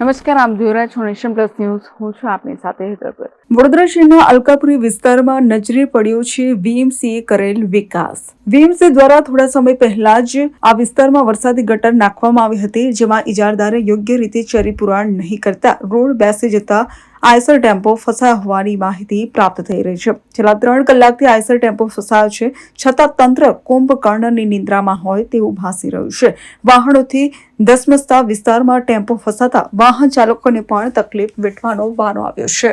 નમસ્કાર આપ જોઈ રહ્યા છો નેશન પ્લસ ન્યૂઝ. હું છું આપની સાથે હેતર વડોદરા શહેરના અલકાપુરી વિસ્તારમાં નજરે પડ્યો છે વીએમસીએ કરેલ વિકાસ. વીએમસી દ્વારા થોડા સમય પહેલા જ આ વિસ્તારમાં વરસાદી ગટર નાખવામાં આવી હતી, જેમાં ઇજારદારે યોગ્ય રીતે ચરી પુરાણ નહીં કરતા, રોડ બેસી જતા આયસર ટેમ્પો ફસાયા હોવાની માહિતી પ્રાપ્ત થઈ રહી છે. છેલ્લા ત્રણ કલાકથી આયસર ટેમ્પો ફસાયો છે, છતાં તંત્ર કુંભકર્ણની નિંદ્રામાં હોય તેવું ભાસી રહ્યું છે. વાહનોથી ધસમસતા વિસ્તારમાં ટેમ્પો ફસાતા વાહન ચાલકોને પણ તકલીફ વેઠવાનો વારો આવ્યો છે.